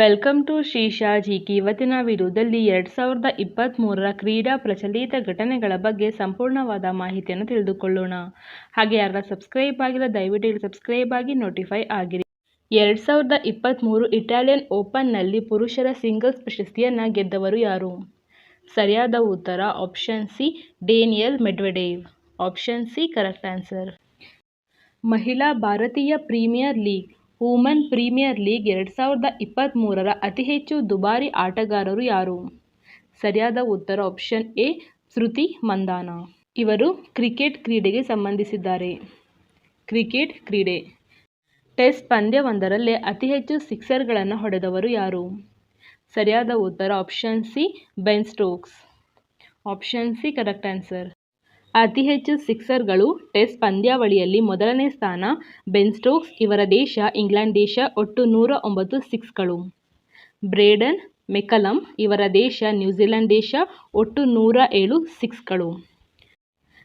Welcome to ಶೀಶಾ ಜೀಕಿ ಇವತ್ತಿನ ವಿಡಿಯೋದಲ್ಲಿ ಎರಡು ಸಾವಿರದ ಇಪ್ಪತ್ತ್ಮೂರರ ಕ್ರೀಡಾ ಪ್ರಚಲಿತ ಘಟನೆಗಳ ಬಗ್ಗೆ ಸಂಪೂರ್ಣವಾದ ಮಾಹಿತಿಯನ್ನು ತಿಳಿದುಕೊಳ್ಳೋಣ. ಹಾಗೆ ಯಾರ ಸಬ್ಸ್ಕ್ರೈಬ್ ಆಗಿಲ್ಲ, ದಯವಿಟ್ಟು ಸಬ್ಸ್ಕ್ರೈಬ್ ಆಗಿ ನೋಟಿಫೈ ಆಗಿರಿ. ಎರಡು ಸಾವಿರದ ಇಪ್ಪತ್ತ್ಮೂರು ಇಟಾಲಿಯನ್ ಓಪನ್ನಲ್ಲಿ ಪುರುಷರ ಸಿಂಗಲ್ಸ್ ಪ್ರಶಸ್ತಿಯನ್ನು ಗೆದ್ದವರು ಯಾರು? ಸರಿಯಾದ ಉತ್ತರ option C Daniil Medvedev option C correct answer ಮಹಿಳಾ ಭಾರತೀಯ premier league woman premier league ಎರಡು ಸಾವಿರದ ಇಪ್ಪತ್ತ್ಮೂರರ ಅತಿ ಹೆಚ್ಚು ದುಬಾರಿ ಆಟಗಾರರು ಯಾರು? ಸರಿಯಾದ ಉತ್ತರ ಆಪ್ಷನ್ ಎ, ಶ್ರುತಿ ಮಂದಾನ. ಇವರು ಕ್ರಿಕೆಟ್ ಕ್ರೀಡೆಗೆ ಸಂಬಂಧಿಸಿದ್ದಾರೆ. ಕ್ರಿಕೆಟ್ ಕ್ರೀಡೆ. ಟೆಸ್ಟ್ ಪಂದ್ಯವೊಂದರಲ್ಲೇ ಅತಿ ಹೆಚ್ಚು ಸಿಕ್ಸರ್ಗಳನ್ನು ಹೊಡೆದವರು ಯಾರು? ಸರಿಯಾದ ಉತ್ತರ option C, Ben Stokes. Option C, correct answer. ಅತಿ ಹೆಚ್ಚು ಸಿಕ್ಸರ್ಗಳು ಟೆಸ್ಟ್ ಪಂದ್ಯಾವಳಿಯಲ್ಲಿ ಮೊದಲನೇ ಸ್ಥಾನ, ಬೆನ್ ಸ್ಟೋಕ್ಸ್ ಇವರ ದೇಶ, ಇಂಗ್ಲೆಂಡ್ ದೇಶ ಒಟ್ಟು ನೂರ ಒಂಬತ್ತು ಸಿಕ್ಸ್ಗಳು. ಬ್ರೇಡನ್ ಮೆಕಲಮ್ ಇವರ ದೇಶ, ನ್ಯೂಜಿಲೆಂಡ್ ದೇಶ ಒಟ್ಟು ನೂರ ಏಳು ಸಿಕ್ಸ್ಗಳು.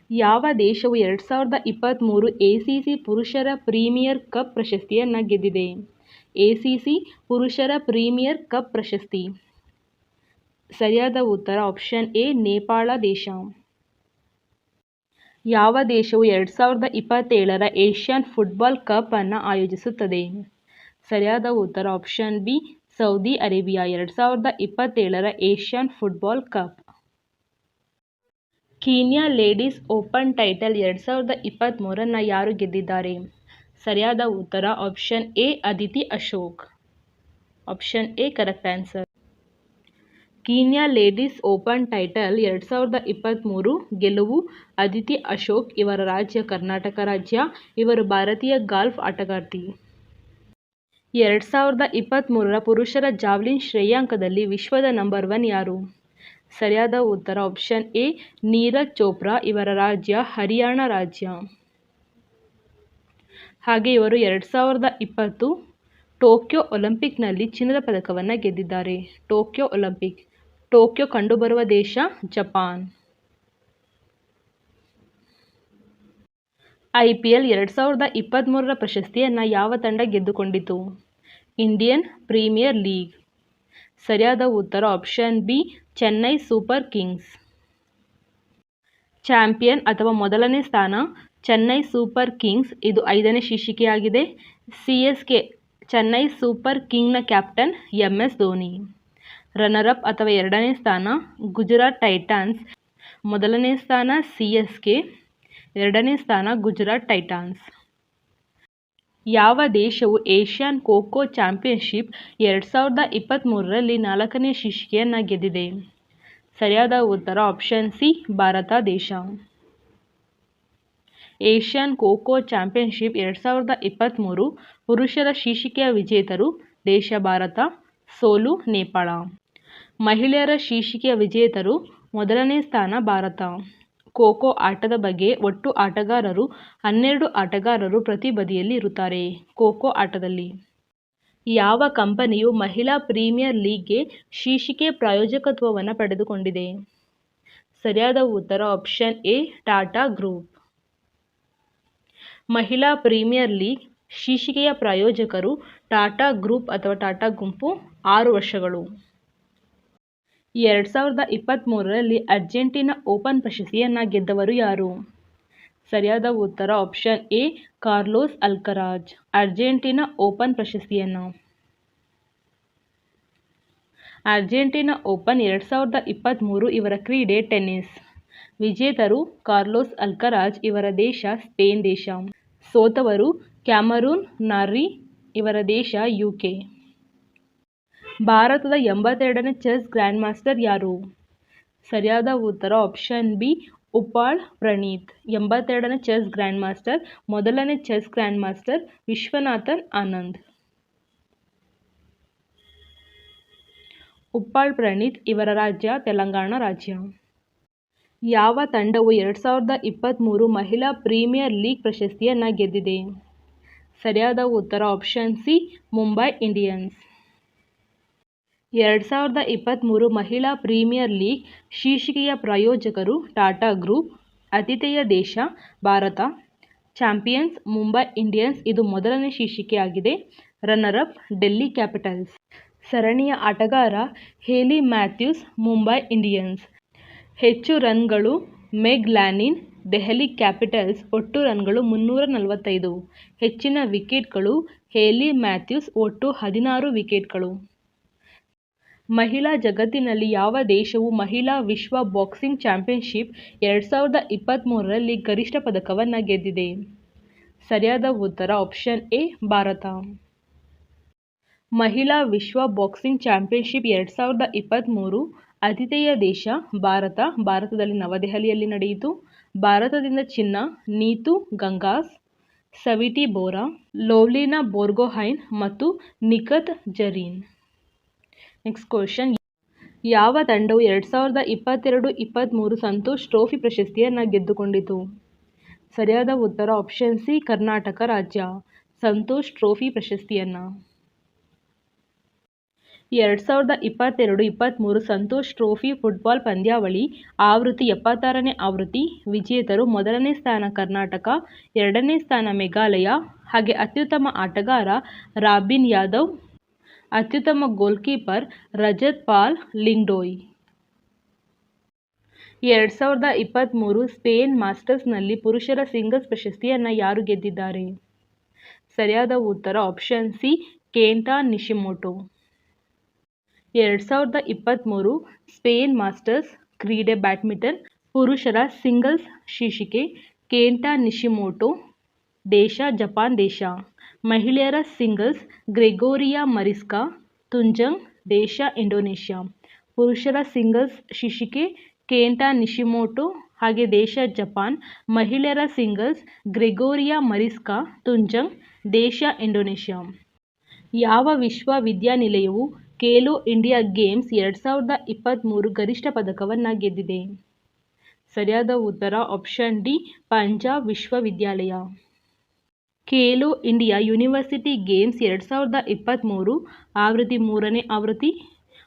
ಯಾವ ದೇಶವು ಎರಡು ಸಾವಿರದ ಇಪ್ಪತ್ತ್ಮೂರು ಎ ಸಿ ಸಿ ಪುರುಷರ ಪ್ರೀಮಿಯರ್ ಕಪ್ ಪ್ರಶಸ್ತಿಯನ್ನು ಗೆದ್ದಿದೆ? ಎ ಸಿ ಸಿ ಪುರುಷರ ಪ್ರೀಮಿಯರ್ ಕಪ್ ಪ್ರಶಸ್ತಿ. ಸರಿಯಾದ ಉತ್ತರ ಆಪ್ಷನ್ ಎ, ನೇಪಾಳ ದೇಶ. ಯಾವ ದೇಶವು ಎರಡು ಸಾವಿರದ ಇಪ್ಪತ್ತೇಳರ ಏಷ್ಯನ್ ಫುಟ್ಬಾಲ್ ಕಪ್ ಅನ್ನು ಆಯೋಜಿಸುತ್ತದೆ? ಸರಿಯಾದ ಉತ್ತರ ಆಪ್ಷನ್ ಬಿ, ಸೌದಿ ಅರೇಬಿಯಾ, ಎರಡು ಸಾವಿರದ ಇಪ್ಪತ್ತೇಳರ Asian football cup. Kenya ladies open title ಎರಡು ಸಾವಿರದ ಇಪ್ಪತ್ತ್ಮೂರನ್ನು ಯಾರು ಗೆದ್ದಿದ್ದಾರೆ? ಸರಿಯಾದ ಉತ್ತರ option A Aditi Ashok. Option A, correct answer. Kenya ladies open title ಎರಡು ಸಾವಿರದ ಇಪ್ಪತ್ತ್ಮೂರು ಗೆಲುವು. ಅದಿತಿ ಅಶೋಕ್, ಇವರ ರಾಜ್ಯ ಕರ್ನಾಟಕ ರಾಜ್ಯ, ಇವರು ಭಾರತೀಯ ಗಾಲ್ಫ್ ಆಟಗಾರ್ತಿ. ಎರಡು ಸಾವಿರದ ಇಪ್ಪತ್ತ್ಮೂರರ ಪುರುಷರ ಜಾವ್ಲಿನ್ ಶ್ರೇಯಾಂಕದಲ್ಲಿ ವಿಶ್ವದ ನಂಬರ್ ಒನ್ ಯಾರು? ಸರಿಯಾದ ಉತ್ತರ ಆಪ್ಷನ್ ಎ, ನೀರಜ್ ಚೋಪ್ರಾ, ಇವರ ರಾಜ್ಯ ಹರಿಯಾಣ ರಾಜ್ಯ. ಹಾಗೆ ಇವರು ಎರಡು ಸಾವಿರದ ಇಪ್ಪತ್ತು ಟೋಕಿಯೋ ಒಲಿಂಪಿಕ್ನಲ್ಲಿ ಚಿನ್ನದ ಪದಕವನ್ನು ಗೆದ್ದಿದ್ದಾರೆ. ಟೋಕಿಯೋ ಒಲಿಂಪಿಕ್ ಟೋಕ್ಯೋ ಕಂಡುಬರುವ ದೇಶ ಜಪಾನ್. ಐ ಪಿ ಎಲ್ ಎರಡು ಸಾವಿರದ ಇಪ್ಪತ್ತ್ಮೂರರ ಪ್ರಶಸ್ತಿಯನ್ನು ಯಾವ ತಂಡ ಗೆದ್ದುಕೊಂಡಿತು? Indian premier league. ಸರಿಯಾದ ಉತ್ತರ option B, Chennai super kings. Champion ಅಥವಾ ಮೊದಲನೇ ಸ್ಥಾನ, ಚೆನ್ನೈ ಸೂಪರ್ ಕಿಂಗ್ಸ್. ಇದು ಐದನೇ ಶೀರ್ಷಿಕೆಯಾಗಿದೆ. C S K, Chennai super ಕಿಂಗ್ನ captain M S Dhoni. Runner up ಅಥವಾ ಎರಡನೇ ಸ್ಥಾನ ಗುಜರಾತ್ ಟೈಟಾನ್ಸ್. ಮೊದಲನೇ ಸ್ಥಾನ ಸಿ ಎಸ್ ಕೆ ಎರಡನೇ ಸ್ಥಾನ ಗುಜರಾತ್ ಟೈಟಾನ್ಸ್. ಯಾವ ದೇಶವು ಏಷ್ಯನ್ ಖೋಖೋ ಚಾಂಪಿಯನ್ಶಿಪ್ ಎರಡು ಸಾವಿರದ ಇಪ್ಪತ್ತ್ಮೂರರಲ್ಲಿ ನಾಲ್ಕನೇ ಶೀರ್ಷಿಕೆಯನ್ನು ಗೆದ್ದಿದೆ? ಸರಿಯಾದ ಉತ್ತರ ಆಪ್ಷನ್ ಸಿ, ಭಾರತ ದೇಶ. ಏಷ್ಯನ್ ಖೋಖೋ ಚಾಂಪಿಯನ್ಶಿಪ್ ಎರಡು ಸಾವಿರದ ಇಪ್ಪತ್ತ್ಮೂರು ಪುರುಷರ ಶೀರ್ಷಿಕೆಯ ವಿಜೇತರು ದೇಶ, ಭಾರತ. ಸೋಲು ನೇಪಾಳ. ಮಹಿಳೆಯರ ಶೀರ್ಷಿಕೆಯ ವಿಜೇತರು ಮೊದಲನೇ ಸ್ಥಾನ ಭಾರತ. ಖೋಖೋ ಆಟದ ಬಗ್ಗೆ ಒಟ್ಟು ಆಟಗಾರರು ಹನ್ನೆರಡು ಆಟಗಾರರು ಪ್ರತಿ ಬದಿಯಲ್ಲಿ ಇರುತ್ತಾರೆ ಖೋಖೋ ಆಟದಲ್ಲಿ. ಯಾವ ಕಂಪನಿಯು ಮಹಿಳಾ ಪ್ರೀಮಿಯರ್ ಲೀಗ್ಗೆ ಶೀರ್ಷಿಕೆ ಪ್ರಾಯೋಜಕತ್ವವನ್ನು ಪಡೆದುಕೊಂಡಿದೆ? ಸರಿಯಾದ ಉತ್ತರ ಆಪ್ಷನ್ ಎ, ಟಾಟಾ ಗ್ರೂಪ್. ಮಹಿಳಾ ಪ್ರೀಮಿಯರ್ ಲೀಗ್ ಶೀರ್ಷಿಕೆಯ ಪ್ರಾಯೋಜಕರು ಟಾಟಾ ಗ್ರೂಪ್ ಅಥವಾ ಟಾಟಾ ಗುಂಪು ಆರು ವರ್ಷಗಳು. ಎರಡು ಸಾವಿರದ ಇಪ್ಪತ್ತ್ಮೂರರಲ್ಲಿ ಅರ್ಜೆಂಟೀನಾ ಓಪನ್ ಪ್ರಶಸ್ತಿಯನ್ನು ಗೆದ್ದವರು ಯಾರು? ಸರಿಯಾದ ಉತ್ತರ option A, Carlos Alcaraz, Argentina open ಪ್ರಶಸ್ತಿಯನ್ನು. ಅರ್ಜೆಂಟೀನಾ ಓಪನ್ ಎರಡು ಸಾವಿರದ ಇಪ್ಪತ್ತ್ಮೂರು ಇವರ ಕ್ರೀಡೆ ಟೆನ್ನಿಸ್. ವಿಜೇತರು ಕಾರ್ಲೋಸ್ ಅಲ್ಕರಾಜ್ ಇವರ ದೇಶ ಸ್ಪೇನ್ ದೇಶ. ಸೋತವರು ಕ್ಯಾಮರೂನ್ ನಾರ್ರಿ ಇವರ ದೇಶ ಯುಕೆ ಭಾರತದ ಎಂಬತ್ತೆರಡನೇ ಚೆಸ್ ಗ್ರ್ಯಾಂಡ್ ಮಾಸ್ಟರ್ ಯಾರು? ಸರಿಯಾದ ಉತ್ತರ ಆಪ್ಷನ್ ಬಿ ಉಪಾಳ್ ಪ್ರಣೀತ್. ಎಂಬತ್ತೆರಡನೇ ಚೆಸ್ ಗ್ರ್ಯಾಂಡ್ ಮಾಸ್ಟರ್, ಮೊದಲನೇ chess grand master Viswanathan Anand. Uppala Praneeth ಇವರ ರಾಜ್ಯ ತೆಲಂಗಾಣ ರಾಜ್ಯ. ಯಾವ ತಂಡವು ಎರಡು ಸಾವಿರದ ಇಪ್ಪತ್ತ್ಮೂರು ಮಹಿಳಾ ಪ್ರೀಮಿಯರ್ ಲೀಗ್ ಪ್ರಶಸ್ತಿಯನ್ನು ಗೆದ್ದಿದೆ? ಸರಿಯಾದ ಉತ್ತರ ಆಪ್ಷನ್ ಸಿ ಮುಂಬೈ ಇಂಡಿಯನ್ಸ್ ಎರಡು ಸಾವಿರದ ಇಪ್ಪತ್ತ್ಮೂರು ಮಹಿಳಾ ಪ್ರೀಮಿಯರ್ ಲೀಗ್ ಶೀರ್ಷಿಕೆಯ ಪ್ರಾಯೋಜಕರು ಟಾಟಾ ಗ್ರೂಪ್ ಆತಿಥೇಯ ದೇಶ ಭಾರತ. ಚಾಂಪಿಯನ್ಸ್ ಮುಂಬೈ ಇಂಡಿಯನ್ಸ್ ಇದು ಮೊದಲನೇ ಶೀರ್ಷಿಕೆಯಾಗಿದೆ. ರನ್ನರ್ ಅಪ್ ಡೆಲ್ಲಿ ಕ್ಯಾಪಿಟಲ್ಸ್ ಸರಣಿಯ ಆಟಗಾರ ಹೇಲಿ ಮ್ಯಾಥ್ಯೂಸ್ ಮುಂಬೈ ಇಂಡಿಯನ್ಸ್ ಹೆಚ್ಚು ರನ್ಗಳು ಮೆಗ್ ಲ್ಯಾನಿನ್ ದೆಹಲಿ ಕ್ಯಾಪಿಟಲ್ಸ್ ಒಟ್ಟು ರನ್ಗಳು ಮುನ್ನೂರ ನಲವತ್ತೈದು ಹೆಚ್ಚಿನ ವಿಕೆಟ್ಗಳು ಹೇಲಿ ಮ್ಯಾಥ್ಯೂಸ್ ಒಟ್ಟು ಹದಿನಾರು ವಿಕೆಟ್ಗಳು. ಮಹಿಳಾ ಜಗತ್ತಿನಲ್ಲಿ ಯಾವ ದೇಶವು ಮಹಿಳಾ ವಿಶ್ವ ಬಾಕ್ಸಿಂಗ್ ಚಾಂಪಿಯನ್ಶಿಪ್ ಎರಡು ಸಾವಿರದ ಇಪ್ಪತ್ತ್ಮೂರರಲ್ಲಿ ಗರಿಷ್ಠ ಪದಕವನ್ನು ಗೆದ್ದಿದೆ? ಸರಿಯಾದ ಉತ್ತರ ಆಪ್ಷನ್ ಎ, ಭಾರತ. ಮಹಿಳಾ ವಿಶ್ವ ಬಾಕ್ಸಿಂಗ್ ಚಾಂಪಿಯನ್ಶಿಪ್ ಎರಡು ಸಾವಿರದ ಇಪ್ಪತ್ತ್ಮೂರು ಆತಿಥೇಯ ದೇಶ ಭಾರತ, ಭಾರತದಲ್ಲಿ ನವದೆಹಲಿಯಲ್ಲಿ ನಡೆಯಿತು. ಭಾರತದಿಂದ ಚಿನ್ನ, ನೀತು, ಗಂಗಾಸ್, ಸವಿಟಿ ಬೋರಾ, ಲೋವ್ಲಿನಾ ಬೋರ್ಗೊಹೈನ್ ಮತ್ತು ನಿಖತ್ ಜರೀನ್. ನೆಕ್ಸ್ಟ್ ಕ್ವಶನ್ ಯಾವ ತಂಡವು ಎರಡು ಸಾವಿರದ ಇಪ್ಪತ್ತೆರಡು ಇಪ್ಪತ್ತ್ಮೂರು ಸಂತೋಷ್ ಟ್ರೋಫಿ ಪ್ರಶಸ್ತಿಯನ್ನು ಗೆದ್ದುಕೊಂಡಿತು? ಸರಿಯಾದ ಉತ್ತರ ಆಪ್ಷನ್ ಸಿ ಕರ್ನಾಟಕ ರಾಜ್ಯ. ಸಂತೋಷ್ ಟ್ರೋಫಿ ಪ್ರಶಸ್ತಿಯನ್ನು. ಎರಡು ಸಾವಿರದ ಇಪ್ಪತ್ತೆರಡು ಇಪ್ಪತ್ತ್ಮೂರು ಸಂತೋಷ್ ಟ್ರೋಫಿ ಫುಟ್ಬಾಲ್ ಪಂದ್ಯಾವಳಿ ಆವೃತ್ತಿ ಎಪ್ಪತ್ತಾರನೇ ಆವೃತ್ತಿ, ವಿಜೇತರು ಮೊದಲನೇ ಸ್ಥಾನ ಕರ್ನಾಟಕ, ಎರಡನೇ ಸ್ಥಾನ ಮೇಘಾಲಯ, ಹಾಗೆ ಅತ್ಯುತ್ತಮ ಆಟಗಾರ ರಾಬಿನ್ ಯಾದವ್, ಅತ್ಯುತ್ತಮ ಗೋಲ್ಕೀಪರ್ ರಜತ್ ಪಾಲ್ ಲಿಂಗ್ಡೋಯ್ ಎರಡು ಸಾವಿರದ ಇಪ್ಪತ್ತ್ಮೂರು ಸ್ಪೇನ್ ಮಾಸ್ಟರ್ಸ್ನಲ್ಲಿ ಪುರುಷರ ಸಿಂಗಲ್ಸ್ ಪ್ರಶಸ್ತಿಯನ್ನು ಯಾರು ಗೆದ್ದಿದ್ದಾರೆ? ಸರಿಯಾದ ಉತ್ತರ ಆಪ್ಷನ್ ಸಿ, ಕೇಂಟಾ ನಿಶಿಮೋಟೋ. ಎರಡು ಸಾವಿರದ ಇಪ್ಪತ್ತ್ಮೂರು ಸ್ಪೇನ್ ಮಾಸ್ಟರ್ಸ್ ಕ್ರೀಡೆ ಬ್ಯಾಡ್ಮಿಂಟನ್ ಪುರುಷರ ಸಿಂಗಲ್ಸ್ ಶೀರ್ಷಿಕೆ ಕೇಂಟಾ ನಿಶಿಮೋಟೋ, ದೇಶ ಜಪಾನ್ ದೇಶ. ಮಹಿಳೆಯರ ಸಿಂಗಲ್ಸ್ ಗ್ರೆಗೋರಿಯಾ ಮರಿಸ್ಕಾ, ತುಂಜಂಗ್ ದೇಶ ಇಂಡೋನೇಷ್ಯಾ. ಪುರುಷರ ಸಿಂಗಲ್ಸ್ ಶೀರ್ಷಿಕೆ ಕೇಂಟಾ ನಿಶಿಮೋಟೋ ಹಾಗೆ ದೇಶ ಜಪಾನ್. ಮಹಿಳೆಯರ ಸಿಂಗಲ್ಸ್ ಗ್ರೆಗೋರಿಯಾ ಮರಿಸ್ಕಾ, ತುಂಜಂಗ್ ದೇಶ ಇಂಡೋನೇಷ್ಯಾ. ಯಾವ ವಿಶ್ವವಿದ್ಯಾನಿಲಯವು ಖೇಲೋ ಇಂಡಿಯಾ ಗೇಮ್ಸ್ ಎರಡು ಸಾವಿರದ ಇಪ್ಪತ್ತ್ಮೂರು ಗರಿಷ್ಠ ಪದಕವನ್ನು ಗೆದ್ದಿದೆ. ಸರಿಯಾದ ಉತ್ತರ ಆಪ್ಷನ್ ಡಿ, ಪಂಜಾಬ್ ವಿಶ್ವವಿದ್ಯಾಲಯ. ಖೇಲೋ ಇಂಡಿಯಾ ಯೂನಿವರ್ಸಿಟಿ ಗೇಮ್ಸ್ ಎರಡು ಸಾವಿರದ ಇಪ್ಪತ್ತ್ಮೂರು ಆವೃತ್ತಿ ಮೂರನೇ ಆವೃತ್ತಿ.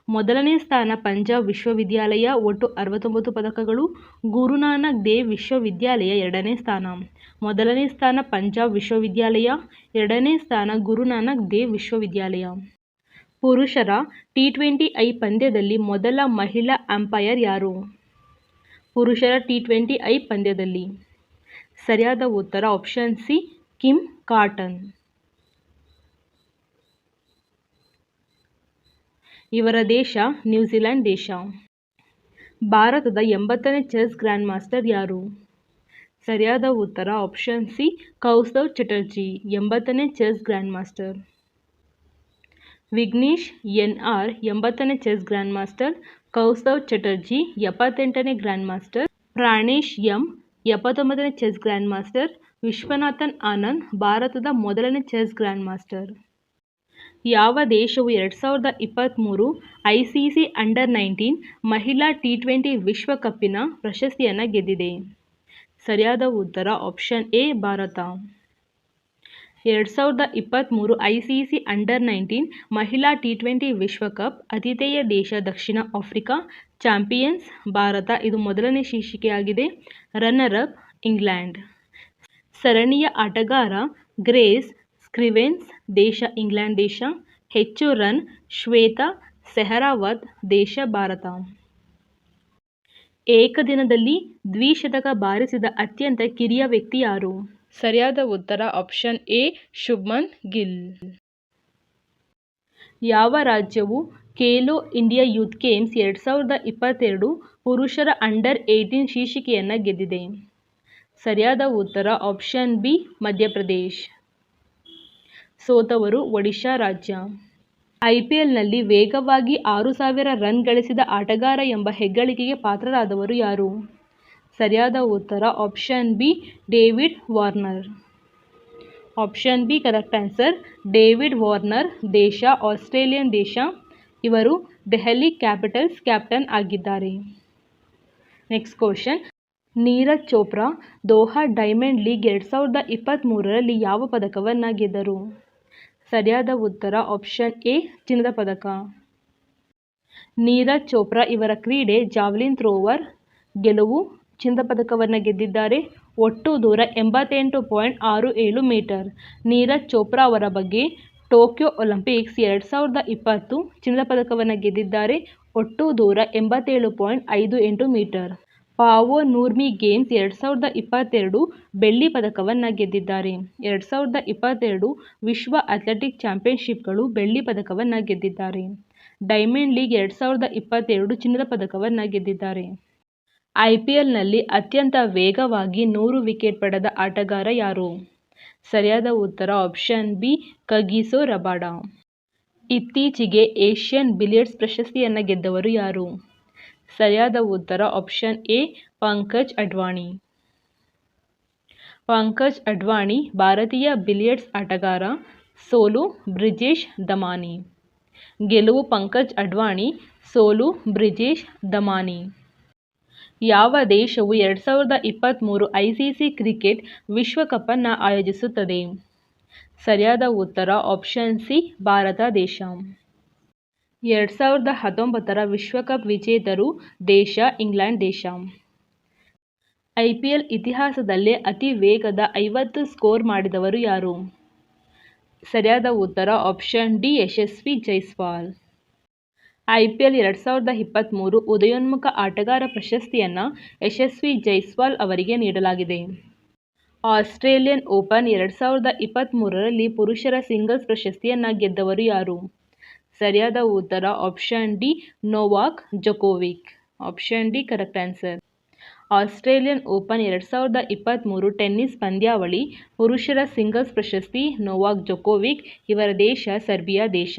ಮೊದಲನೇ ಸ್ಥಾನ ಪಂಜಾಬ್ ವಿಶ್ವವಿದ್ಯಾಲಯ, ಒಟ್ಟು ಅರವತ್ತೊಂಬತ್ತು ಪದಕಗಳು. ಗುರುನಾನಕ್ ದೇವ್ ವಿಶ್ವವಿದ್ಯಾಲಯ ಎರಡನೇ ಸ್ಥಾನ. ಮೊದಲನೇ ಸ್ಥಾನ ಪಂಜಾಬ್ ವಿಶ್ವವಿದ್ಯಾಲಯ, ಎರಡನೇ ಸ್ಥಾನ ಗುರುನಾನಕ್ ದೇವ್ ವಿಶ್ವವಿದ್ಯಾಲಯ. ಪುರುಷರ ಟಿ ಟ್ವೆಂಟಿ ಐ ಪಂದ್ಯದಲ್ಲಿ ಮೊದಲ ಮಹಿಳಾ ಅಂಪೈರ್ ಯಾರು? ಪುರುಷರ ಟಿ ಟ್ವೆಂಟಿ ಐ ಪಂದ್ಯದಲ್ಲಿ. ಸರಿಯಾದ ಉತ್ತರ ಆಪ್ಷನ್ ಸಿ, ಕಿಮ್ ಕಾರ್ಟನ್. ಇವರ ದೇಶ ನ್ಯೂಜಿಲೆಂಡ್ ದೇಶ. ಭಾರತದ ಎಂಬತ್ತನೇ ಚೆಸ್ ಗ್ರ್ಯಾಂಡ್ ಮಾಸ್ಟರ್ ಯಾರು? ಸರಿಯಾದ ಉತ್ತರ ಆಪ್ಷನ್ ಸಿ, ಕೌಸ್ತವ್ ಚಟರ್ಜಿ, ಎಂಬತ್ತನೇ chess grand master. Vignesh N R ಎಂಬತ್ತನೇ chess grand master, Kaustav Chatterjee ಎಪ್ಪತ್ತೆಂಟನೇ grand master, Pranesh M ಎಪ್ಪತ್ತೊಂಬತ್ತನೇ chess grand master, Viswanathan Anand ಭಾರತದ ಮೊದಲನೇ ಚೆಸ್ ಗ್ರ್ಯಾಂಡ್ ಮಾಸ್ಟರ್. ಯಾವ ದೇಶವು ಎರಡು ಸಾವಿರದ ಇಪ್ಪತ್ತ್ಮೂರು I C C under nineteen ಮಹಿಳಾ ಟಿ ಟ್ವೆಂಟಿ ವಿಶ್ವಕಪ್ಪಿನ ಪ್ರಶಸ್ತಿಯನ್ನು ಗೆದ್ದಿದೆ? ಸರಿಯಾದ ಉತ್ತರ ಆಪ್ಷನ್ ಎ, ಭಾರತ. ಎರಡು ಸಾವಿರದ ಇಪ್ಪತ್ತ್ಮೂರು I C C under nineteen ಮಹಿಳಾ ಟಿ ಟ್ವೆಂಟಿ ವಿಶ್ವಕಪ್, ಆತಿಥೇಯ ದೇಶ ದಕ್ಷಿಣ ಆಫ್ರಿಕಾ ಚಾಂಪಿಯನ್ಸ್, ಭಾರತ ಇದು ಮೊದಲನೇ ಶೀರ್ಷಿಕೆಯಾಗಿದೆ. Runner up England. ಸರಣಿಯ ಆಟಗಾರ ಗ್ರೇಸ್ ಸ್ಕ್ರಿವೆನ್ಸ್ ದೇಶ ಇಂಗ್ಲೆಂಡ್ ದೇಶ, ಹೆಚ್ಚು ರನ್ ಶ್ವೇತಾ ಸೆಹರಾವತ್ ದೇಶ ಭಾರತ. ಏಕದಿನದಲ್ಲಿ ದ್ವಿಶತಕ ಬಾರಿಸಿದ ಅತ್ಯಂತ ಕಿರಿಯ ವ್ಯಕ್ತಿ ಯಾರು? ಸರಿಯಾದ ಉತ್ತರ ಆಪ್ಷನ್ ಎ, ಶುಭ್ಮನ್ ಗಿಲ್. ಯಾವ ರಾಜ್ಯವು ಖೇಲೋ ಇಂಡಿಯಾ ಯೂತ್ ಗೇಮ್ಸ್ ಎರಡು ಸಾವಿರದ ಇಪ್ಪತ್ತೆರಡು ಪುರುಷರ ಅಂಡರ್ ಏಯ್ಟೀನ್ ಶೀರ್ಷಿಕೆಯನ್ನು ಗೆದ್ದಿದೆ? ಸರಿಯಾದ ಉತ್ತರ ಆಪ್ಷನ್ ಬಿ, ಮಧ್ಯಪ್ರದೇಶ್. ಸೋತವರು ಒಡಿಶಾ ರಾಜ್ಯ. ಐ ಪಿ ಎಲ್ನಲ್ಲಿ ವೇಗವಾಗಿ ಆರು ಸಾವಿರ ರನ್ ಗಳಿಸಿದ ಆಟಗಾರ ಎಂಬ ಹೆಗ್ಗಳಿಕೆಗೆ ಪಾತ್ರರಾದವರು ಯಾರು? ಸರಿಯಾದ ಉತ್ತರ option B David Warner option B correct answer David Warner ದೇಶ ಆಸ್ಟ್ರೇಲಿಯನ್ ದೇಶ. ಇವರು ದೆಹಲಿ ಕ್ಯಾಪಿಟಲ್ಸ್ ಕ್ಯಾಪ್ಟನ್ ಆಗಿದ್ದಾರೆ. Next question Neeraj Chopra Doha Diamond League ಎರಡು ಸಾವಿರದ ಇಪ್ಪತ್ತ್ಮೂರರಲ್ಲಿ ಯಾವ ಪದಕವನ್ನು ಗೆದ್ದರು ಸರಿಯಾದ ಉತ್ತರ ಆಪ್ಷನ್ ಎ ಚಿನ್ನದ ಪದಕ. ನೀರಜ್ ಚೋಪ್ರಾ ಇವರ ಕ್ರೀಡೆ ಜಾವ್ಲಿನ್ ಥ್ರೋವರ್ ಗೆಲುವು ಚಿನ್ನದ ಪದಕವನ್ನು ಗೆದ್ದಿದ್ದಾರೆ. ಒಟ್ಟು ದೂರ ಎಂಬತ್ತೆಂಟು ಪಾಯಿಂಟ್ ಆರು ಏಳು ಮೀಟರ್. ನೀರಜ್ ಚೋಪ್ರಾ ಅವರ ಬಗ್ಗೆ ಟೋಕಿಯೋ ಒಲಿಂಪಿಕ್ಸ್ ಎರಡು ಸಾವಿರದ ಇಪ್ಪತ್ತು ಚಿನ್ನದ ಪದಕವನ್ನು ಗೆದ್ದಿದ್ದಾರೆ. ಒಟ್ಟು ದೂರ ಎಂಬತ್ತೇಳು ಪಾಯಿಂಟ್ ಐದು ಎಂಟು ಮೀಟರ್. ಪಾವೋ ನೂರ್ಮಿ ಗೇಮ್ಸ್ ಎರಡು ಸಾವಿರದ ಇಪ್ಪತ್ತೆರಡು ಬೆಳ್ಳಿ ಪದಕವನ್ನು ಗೆದ್ದಿದ್ದಾರೆ. ಎರಡು ಸಾವಿರದ ಇಪ್ಪತ್ತೆರಡು ವಿಶ್ವ ಅಥ್ಲೆಟಿಕ್ ಚಾಂಪಿಯನ್ಶಿಪ್ಗಳು ಬೆಳ್ಳಿ ಪದಕವನ್ನು ಗೆದ್ದಿದ್ದಾರೆ. ಡೈಮಂಡ್ ಲೀಗ್ ಎರಡು ಸಾವಿರದ ಇಪ್ಪತ್ತೆರಡು ಚಿನ್ನದ ಪದಕವನ್ನು ಗೆದ್ದಿದ್ದಾರೆ. ಐ ಪಿ ಎಲ್ನಲ್ಲಿ ಅತ್ಯಂತ ವೇಗವಾಗಿ ನೂರು ವಿಕೆಟ್ ಪಡೆದ ಆಟಗಾರ ಯಾರು? ಸರಿಯಾದ ಉತ್ತರ ಆಪ್ಷನ್ ಬಿ ಕಗಿಸೋ ರಬಾಡ. ಇತ್ತೀಚೆಗೆ ಏಷ್ಯನ್ ಬಿಲಿಯರ್ಡ್ಸ್ ಪ್ರಶಸ್ತಿಯನ್ನು ಗೆದ್ದವರು ಯಾರು? ಸರಿಯಾದ ಉತ್ತರ ಆಪ್ಷನ್ ಎ, ಪಂಕಜ್ ಅಡ್ವಾಣಿ. ಪಂಕಜ್ ಅಡ್ವಾಣಿ ಭಾರತೀಯ ಬಿಲಿಯರ್ಡ್ಸ್ ಆಟಗಾರ ಸೋಲು ಬ್ರಿಜೇಶ್ ದಮಾನಿ ಗೆಲುವು ಪಂಕಜ್ ಅಡ್ವಾಣಿ, ಸೋಲು ಬ್ರಿಜೇಶ್ ದಮಾನಿ ಯಾವ ದೇಶವು ಎರಡು ಸಾವಿರದ ಇಪ್ಪತ್ತ್ಮೂರು ಐ ಸಿ ಸಿ ಕ್ರಿಕೆಟ್ ವಿಶ್ವಕಪ್ಪನ್ನು ಆಯೋಜಿಸುತ್ತದೆ? ಸರಿಯಾದ ಉತ್ತರ ಆಪ್ಷನ್ ಸಿ, ಭಾರತ ದೇಶ. ಎರಡು ಸಾವಿರದ ಹತ್ತೊಂಬತ್ತರ ವಿಶ್ವಕಪ್ ವಿಜೇತರು ದೇಶ, ಇಂಗ್ಲೆಂಡ್ ದೇಶ. ಐ ಪಿ ಎಲ್ ಇತಿಹಾಸದಲ್ಲೇ ಅತಿ ವೇಗದ ಐವತ್ತು ಸ್ಕೋರ್ ಮಾಡಿದವರು ಯಾರು? ಸರಿಯಾದ ಉತ್ತರ option D, Yashasvi Jaiswal. I P L ಎರಡು ಸಾವಿರದ ಇಪ್ಪತ್ತ್ಮೂರು ಉದಯೋನ್ಮುಖ ಆಟಗಾರ ಪ್ರಶಸ್ತಿಯನ್ನು ಯಶಸ್ವಿ ಜೈಸ್ವಾಲ್ ಅವರಿಗೆ ನೀಡಲಾಗಿದೆ. ಆಸ್ಟ್ರೇಲಿಯನ್ ಓಪನ್ ಎರಡು ಸಾವಿರದ ಇಪ್ಪತ್ತ್ಮೂರರಲ್ಲಿ ಪುರುಷರ ಸಿಂಗಲ್ಸ್ ಪ್ರಶಸ್ತಿಯನ್ನು ಗೆದ್ದವರು ಯಾರು? ಸರಿಯಾದ ಉತ್ತರ option D Novak Djokovic. Option D correct answer. Australian open ಎರಡು ಸಾವಿರದ ಇಪ್ಪತ್ತ್ಮೂರು ಟೆನ್ನಿಸ್ ಪಂದ್ಯಾವಳಿ ಪುರುಷರ ಸಿಂಗಲ್ಸ್ ಪ್ರಶಸ್ತಿ ನೋವಾಕ್ ಜೊಕೋವಿಕ್, ಇವರ ದೇಶ ಸರ್ಬಿಯಾ ದೇಶ.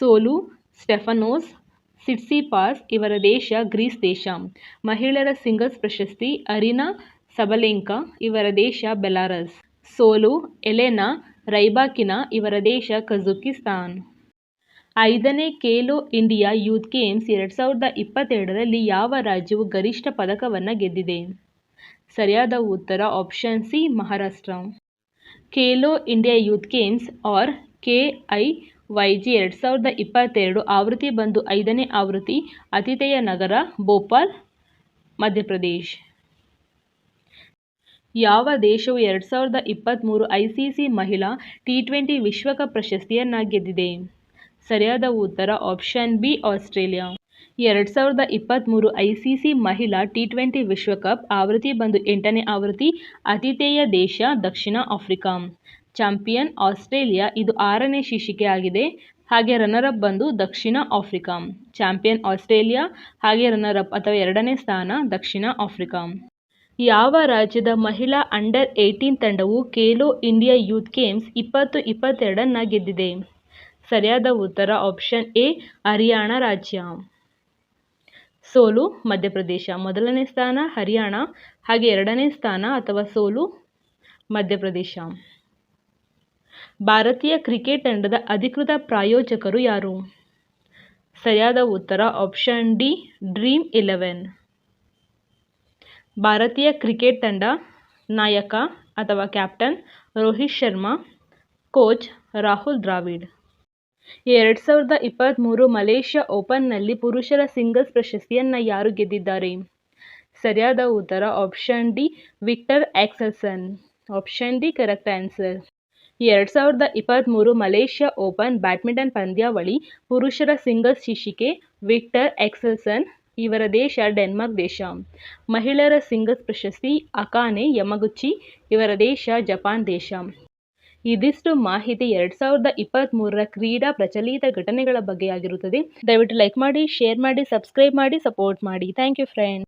ಸೋಲು ಸ್ಟೆಫನೋಸ್ ಸಿಟ್ಸಿಪಾಸ್ ಇವರ ದೇಶ ಗ್ರೀಸ್ ದೇಶ. ಮಹಿಳೆಯರ ಸಿಂಗಲ್ಸ್ ಪ್ರಶಸ್ತಿ, ಅರಿನಾ ಸಬಲೆಂಕಾ ಇವರ ದೇಶ ಬೆಲಾರಸ್. ಸೋಲು, ಎಲೆನಾ ರೈಬಾಕಿನಾ ಇವರ ದೇಶ ಕಜುಕಿಸ್ತಾನ್. ಐದನೇ ಖೇಲೋ ಇಂಡಿಯಾ ಯೂತ್ ಗೇಮ್ಸ್ ಎರಡು ಸಾವಿರದ ಇಪ್ಪತ್ತೆರಡರಲ್ಲಿ ಯಾವ ರಾಜ್ಯವು ಗರಿಷ್ಠ ಪದಕವನ್ನು ಗೆದ್ದಿದೆ? ಸರಿಯಾದ ಉತ್ತರ option C, Maharashtra. Khelo India youth games, R, K, I Y G ಎರಡು ಸಾವಿರದ ಇಪ್ಪತ್ತೆರಡು ಆವೃತ್ತಿ ಬಂದು ಐದನೇ ಆವೃತ್ತಿ ಅತಿಥೇಯ ನಗರ ಭೋಪಾಲ್, ಮಧ್ಯಪ್ರದೇಶ್. ಯಾವ ದೇಶವು ಎರಡು ಸಾವಿರದ ಇಪ್ಪತ್ತ್ಮೂರು ಐ ಸಿ ಸಿ ಮಹಿಳಾ ಟಿ ಟ್ವೆಂಟಿ ವಿಶ್ವಕಪ್ ಪ್ರಶಸ್ತಿಯನ್ನು ಗೆದ್ದಿದೆ ಸರಿಯಾದ ಉತ್ತರ ಆಪ್ಷನ್ ಬಿ, ಆಸ್ಟ್ರೇಲಿಯಾ. ಎರಡು ಸಾವಿರದ ಇಪ್ಪತ್ತ್ಮೂರು ಐ ಸಿ ಸಿ ಮಹಿಳಾ ಟಿ ಟ್ವೆಂಟಿ ವಿಶ್ವಕಪ್ ಆವೃತ್ತಿ ಬಂದು ಎಂಟನೇ ಆವೃತ್ತಿ ಆತಿಥೇಯ ದೇಶ ದಕ್ಷಿಣ ಆಫ್ರಿಕಾ. ಚಾಂಪಿಯನ್ ಆಸ್ಟ್ರೇಲಿಯಾ ಇದು ಆರನೇ ಶೀರ್ಷಿಕೆ ಆಗಿದೆ. ಹಾಗೆ ರನ್ನರ್ ಅಪ್ ಬಂದು ದಕ್ಷಿಣ ಆಫ್ರಿಕಾ. ಚಾಂಪಿಯನ್ ಆಸ್ಟ್ರೇಲಿಯಾ, ಹಾಗೆ ರನ್ನರ್ ಅಪ್ ಅಥವಾ ಎರಡನೇ ಸ್ಥಾನ ದಕ್ಷಿಣ ಆಫ್ರಿಕಾ. ಯಾವ ರಾಜ್ಯದ ಮಹಿಳಾ ಅಂಡರ್ ಏಯ್ಟೀನ್ ತಂಡವು ಖೇಲೋ ಇಂಡಿಯಾ ಯೂತ್ ಗೇಮ್ಸ್ ಇಪ್ಪತ್ತು ಇಪ್ಪತ್ತೆರಡನ್ನು ಗೆದ್ದಿದೆ? ಸರಿಯಾದ ಉತ್ತರ ಆಪ್ಷನ್ ಎ ಹರಿಯಾಣ ರಾಜ್ಯ. ಸೋಲು, ಮಧ್ಯಪ್ರದೇಶ. ಮೊದಲನೇ ಸ್ಥಾನ ಹರಿಯಾಣ, ಹಾಗೆ ಎರಡನೇ ಸ್ಥಾನ ಅಥವಾ ಸೋಲು, ಮಧ್ಯಪ್ರದೇಶ. ಭಾರತೀಯ ಕ್ರಿಕೆಟ್ ತಂಡದ ಅಧಿಕೃತ ಪ್ರಾಯೋಜಕರು ಯಾರು? ಸರಿಯಾದ ಉತ್ತರ ಆಪ್ಷನ್ ಡಿ ಡ್ರೀಮ್ ಇಲೆವೆನ್ ಭಾರತೀಯ ಕ್ರಿಕೆಟ್ ತಂಡ ನಾಯಕ ಅಥವಾ ಕ್ಯಾಪ್ಟನ್ ರೋಹಿತ್ ಶರ್ಮಾ ಕೋಚ್ ರಾಹುಲ್ ದ್ರಾವಿಡ್. ಎರಡು ಸಾವಿರದ ಇಪ್ಪತ್ತ್ಮೂರು ಮಲೇಷ್ಯಾ ಓಪನ್ನಲ್ಲಿ ಪುರುಷರ ಸಿಂಗಲ್ಸ್ ಪ್ರಶಸ್ತಿಯನ್ನು ಯಾರು ಗೆದ್ದಿದ್ದಾರೆ? ಸರಿಯಾದ ಉತ್ತರ option D Victor Axelsen option D correct answer ಎರಡು ಸಾವಿರದ ಇಪ್ಪತ್ತ್ಮೂರು ಮಲೇಷ್ಯಾ ಓಪನ್ ಬ್ಯಾಡ್ಮಿಂಟನ್ ಪಂದ್ಯಾವಳಿ ಪುರುಷರ ಸಿಂಗಲ್ಸ್ ಶೀರ್ಷಿಕೆ ವಿಕ್ಟರ್ ಎಕ್ಸೆಲ್ಸನ್, ಇವರ ದೇಶ ಡೆನ್ಮಾರ್ಕ್ ದೇಶ. ಮಹಿಳೆಯರ ಸಿಂಗಲ್ಸ್ ಪ್ರಶಸ್ತಿ ಅಕಾನೆ ಯಮಗುಚಿ ಇವರ ದೇಶ ಜಪಾನ್ ದೇಶ. ಇದಿಷ್ಟು ಮಾಹಿತಿ ಎರಡು ಸಾವಿರದ ಇಪ್ಪತ್ತ್ಮೂರರ ಕ್ರೀಡಾ ಪ್ರಚಲಿತ ಘಟನೆಗಳ ಬಗ್ಗೆ ಆಗಿರುತ್ತದೆ ದಯವಿಟ್ಟು ಲೈಕ್ ಮಾಡಿ, ಶೇರ್ ಮಾಡಿ, ಸಬ್ಸ್ಕ್ರೈಬ್ ಮಾಡಿ, ಸಪೋರ್ಟ್ ಮಾಡಿ. Thank you friend.